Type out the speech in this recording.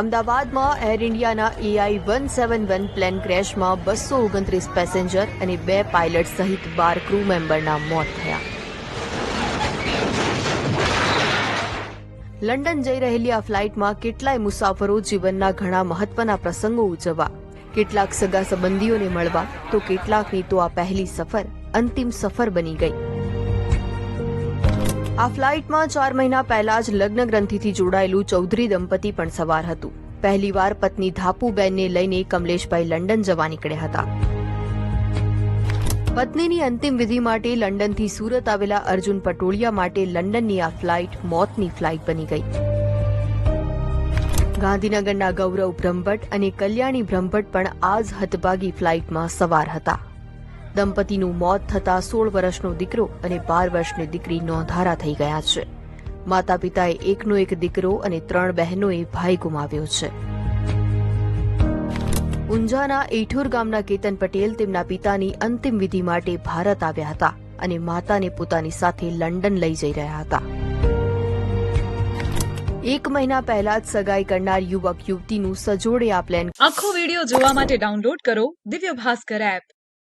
અમદાવાદમાં એર ઇન્ડિયાના AI one seven one plane ક્રેશમાં બસો ઓગણત્રીસ પેસેન્જર અને બે પાયલટ સહિત બાર ક્રૂ મેમ્બરના મોત થયા. લંડન જઈ રહેલી આ ફ્લાઇટમાં કેટલાય મુસાફરો જીવનના ઘણા મહત્વના પ્રસંગો ઉજવવા. કેટલાક સગા સંબંધીઓને મળવા, તો કેટલાકની તો આ પહેલી સફર અંતિમ સફર બની ગઈ. આ ફ્લાઇટમાં ચાર મહિના પહેલા જ લગ્ન ગ્રંથિથી જોડાયેલું ચૌધરી દંપતી પણ સવાર હતું. પહેલીવાર પત્ની ધાપુબેનને લઈને કમલેશભાઈ લંડન જવા નીકળ્યા હતા. પત્નીની અંતિમ વિધિ માટે લંડનથી સુરત આવેલા અર્જુન પટોળિયા માટે લંડનની આ ફ્લાઇટ મોતની ફ્લાઇટ બની ગઈ. ગાંધીનગરના ગૌરવ બ્રહ્મભટ્ટ અને કલ્યાણી બ્રહ્મભટ્ટ પણ આ જ હતભાગી ફ્લાઇટમાં સવાર હતા. દંપતીનું મોત થતાં સોળ વર્ષનો દીકરો અને બાર વર્ષની દીકરી નોંધારા થઈ ગયા છે. માતા પિતાએ એકનો એક દીકરો અને ત્રણ બહેનોએ ભાઈ ગુમાવ્યો છે. ઊંઝાના એઠોર ગામના કેતન પટેલ તેમના પિતાની અંતિમ વિધિ માટે ભારત આવ્યા હતા અને માતાને પોતાની સાથે લંડન લઈ જઈ રહ્યા હતા. એક મહિના પહેલા જ સગાઈ કરનાર યુવક યુવતીનું સજોડે આ પ્લેન આખો વિડિયો જોવા માટે ડાઉનલોડ કરો દિવ્ય ભાસ્કર એપ